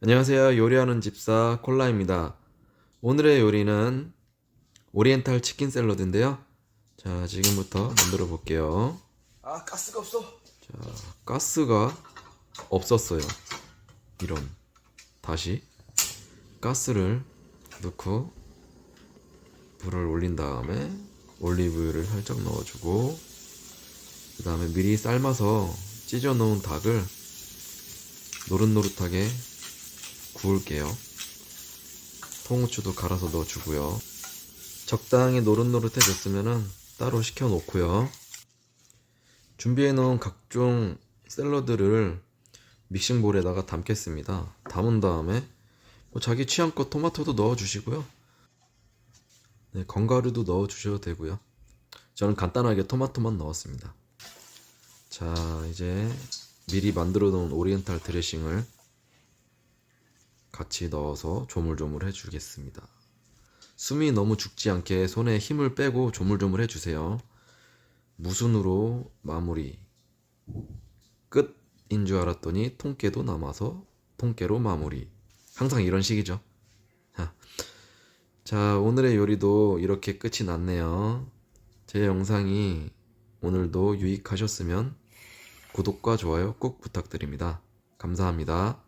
안녕하세요. 요리하는 집사 콜라입니다. 오늘의 요리는 오리엔탈 치킨 샐러드인데요. 자, 지금부터 만들어 볼게요. 아 가스가 없어. 자, 가스가 없었어요. 이런. 다시 가스를 넣고 불을 올린 다음에 올리브유를 살짝 넣어주고 그 다음에 미리 삶아서 찢어 놓은 닭을 노릇노릇하게 구울게요. 통후추도 갈아서 넣어주고요. 적당히 노릇노릇해졌으면 따로 식혀 놓고요. 준비해 놓은 각종 샐러드를 믹싱볼에다가 담겠습니다. 담은 다음에 뭐 자기 취향껏 토마토도 넣어 주시고요. 네, 건가루도 넣어 주셔도 되고요. 저는 간단하게 토마토만 넣었습니다. 자, 이제 미리 만들어 놓은 오리엔탈 드레싱을 같이 넣어서 조물조물 해주겠습니다. 숨이 너무 죽지 않게 손에 힘을 빼고 조물조물 해주세요. 무순으로 마무리. 끝인 줄 알았더니 통깨도 남아서 통깨로 마무리. 항상 이런 식이죠. 자, 자, 오늘의 요리도 이렇게 끝이 났네요. 제 영상이 오늘도 유익하셨으면 구독과 좋아요 꼭 부탁드립니다. 감사합니다.